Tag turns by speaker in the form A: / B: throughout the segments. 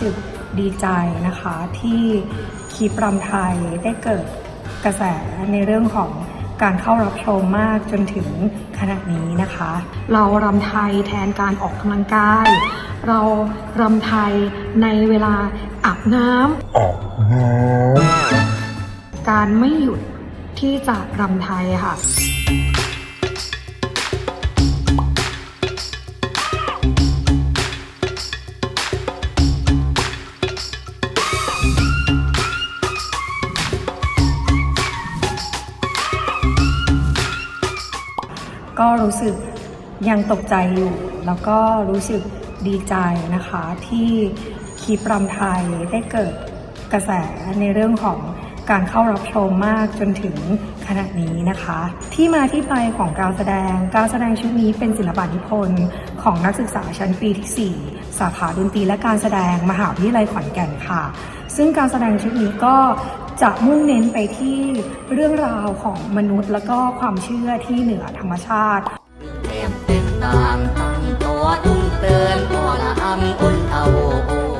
A: สึกดีใจนะคะที่คีปรำไทยได้เกิดกระแสในเรื่องของการเข้ารับชมมากจนถึงขณะนี้นะคะ เรารำไทยแทนการออกกำลังกาย เรารำไทยในเวลาอาบน้ำ
B: ออกน้
A: การไม่หยุดที่จะรำไทยค่ะ ก็รู้สึกยังตกใจอยู่ แล้วก็รู้สึกดีใจนะคะที่คีปรำไทยได้เกิดกระแสในเรื่องของการเข้ารับชมมากจนถึงขณะนี้นะคะ ที่มาที่ไปของการแสดง การแสดงชุดนี้เป็นศิลปะนิพนธ์ของนักศึกษาชั้นปีที่ 4 สาขาดนตรีและการแสดงมหาวิทยาลัยขอนแก่นค่ะ ซึ่งการแสดงชุดนี้ก็ จะมุ่งเน้นไปที่เรื่องราวของมนุษย์ และก็ความเชื่อที่เหนือธรรมชาติ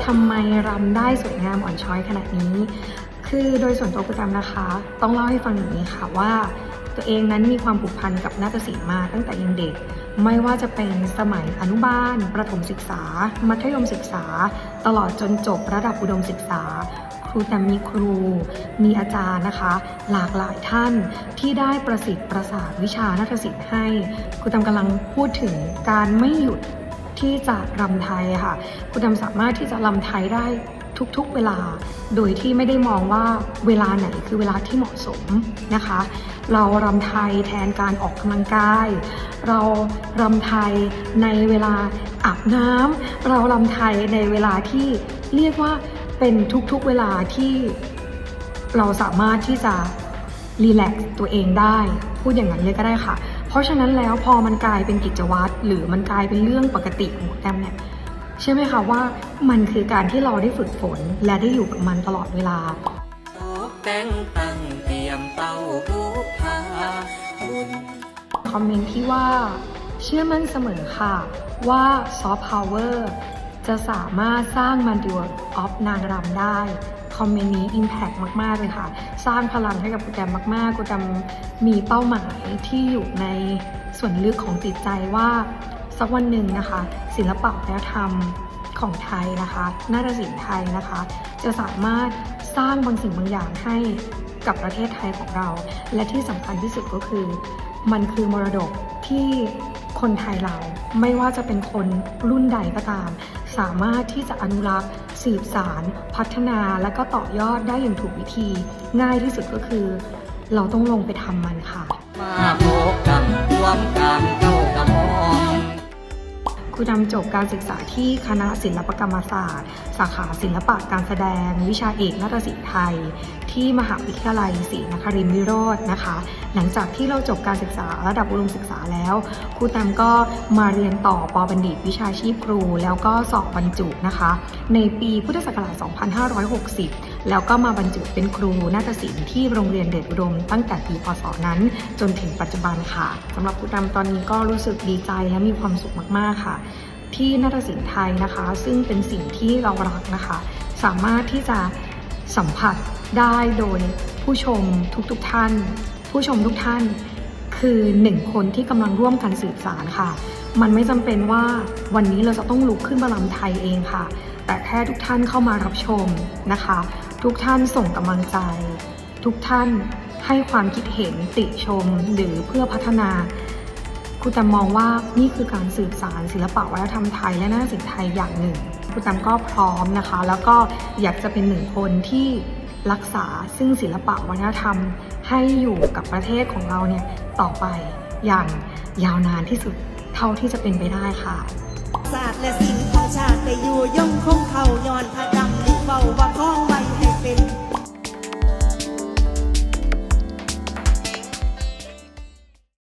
A: ทำไมรำได้สวยงามอ่อนช้อยขนาดนี้ คือโดยส่วนตัวคุณดำนะคะ ต้องเล่าให้ฟังอย่างนี้ค่ะว่า ตัวเองนั้นมีความผูกพันกับนาฏศิลป์มาตั้งแต่ยังเด็ก ไม่ว่าจะเป็นสมัยอนุบาล ประถมศึกษา มัธยมศึกษา ตลอดจนจบระดับอุดมศึกษา ครูแต่มีครู มีอาจารย์นะคะ หลากหลายท่านที่ได้ประสิทธิ์ประสาทวิชานาฏศิลป์ให้ ครูตำกำลังพูดถึงการไม่หยุดที่จะรำไทยค่ะคุณดำสามารถที่จะรำไทยได้ ทุกๆเวลา โดยที่ไม่ได้มองว่าเวลาไหนคือเวลาที่เหมาะสมนะคะ เรารำไทยแทนการออกกำลังกาย เรารำไทยในเวลาอาบน้ำเรารำไทยในเวลาที่เรียกว่าเป็นทุกๆเวลาที่เราสามารถที่จะรีแลกซ์ตัวเองได้ พูดอย่างนั้นเลยก็ได้ค่ะ เพราะฉะนั้นแล้วพอมันกลายเป็นกิจวัตรหรือมันกลายเป็นเรื่องปกติของแอมเนี่ย ใช่ไหมคะว่ามันคือการที่เราได้ฝึกฝนและได้อยู่กับมันตลอดเวลา
C: แต่งตั้งเตรียมเต้าบูพาบุญ
A: คอมเมนต์ที่ว่า เชื่อมั่นเสมอค่ะ ว่าซอฟต์พาวเวอร์จะสามารถสร้างมันดิวออฟนางรำได้ คอมเมนต์นี้ Impact มาก ๆ เลยค่ะ สร้างพลังให้กับกูแตมมากๆกูแตมมีเป้าหมายที่อยู่ในส่วนลึกของจิตใจว่า สักวันหนึ่งนะคะ ศิลปะวัฒนธรรมของไทยนะคะนาฏศิลป์ไทยนะคะ จะสามารถสร้างบางสิ่งบางอย่างให้กับประเทศไทยของเรา และที่สำคัญที่สุดก็คือ มันคือมรดกที่คนไทยเราไม่ว่าจะเป็นคนรุ่นใดก็ตาม สามารถที่จะอนุรักษ์ สืบสาร พัฒนาและก็ต่อยอดได้อย่างถูกวิธี ง่ายที่สุดก็คือ เราต้องลงไปทำมันค่ะ
C: มาโบกกำรวมกัน
A: ครูดำจบการศึกษาที่คณะศิลปกรรมศาสตร์ สาขาศิลปะการแสดง วิชาเอกนาฏศิลป์ไทย ที่มหาวิทยาลัยศรีนครินทรวิโรจน์นะคะ หลังจากที่เราจบการศึกษาระดับอุดมศึกษาแล้วครูแตมก็มาเรียนต่อปอบัณฑิตวิชาชีพครู แล้วก็สอบบรรจุนะคะ ในปีพุทธศักราช 2560 แล้วก็มาบรรจุเป็นครูนาฏศิลป์ที่โรงเรียนเดชอุดมตั้งแต่ปีพศนั้น จนถึงปัจจุบันค่ะสำหรับครูแตมตอนนี้ก็รู้สึกดีใจและมีความสุขมากๆค่ะ ที่นาฏศิลป์ไทยนะคะ ซึ่งเป็นสิ่งที่เรารักนะคะ สามารถที่จะสัมผัสได้โดยผู้ชมทุกๆท่าน ผู้ชมทุกท่านคือหนึ่งคนที่กำลังร่วมกันสืบสารค่ะ มันไม่จำเป็นว่าวันนี้เราจะต้องลุกขึ้นมาลำไทยเองค่ะ แต่แค่ทุกท่านเข้ามารับชมนะคะ ทุกท่านส่งกำลังใจ ทุกท่านให้ความคิดเห็นติชมหรือเพื่อพัฒนาครูแตมมองว่านี่คือการสืบสารศิลปะวัฒนธรรมไทยและนาฏศิลป์ไทยอย่างหนึ่งครูแตมก็พร้อมนะคะ แล้วก็อยากจะเป็นหนึ่งคนที่รักษาซึ่งศิลปะวัฒนธรรม ให้อยู่กับประเทศของเราเนี่ยต่อไปอย่างยาวนานที่สุดเท่าที่จะเป็นไปได้ค่ะ
D: ศาสตร์และศิลป์ของชาติได้อยู่ย่อมคงเขาย้อนพระดำลิเบาว่าคล้อง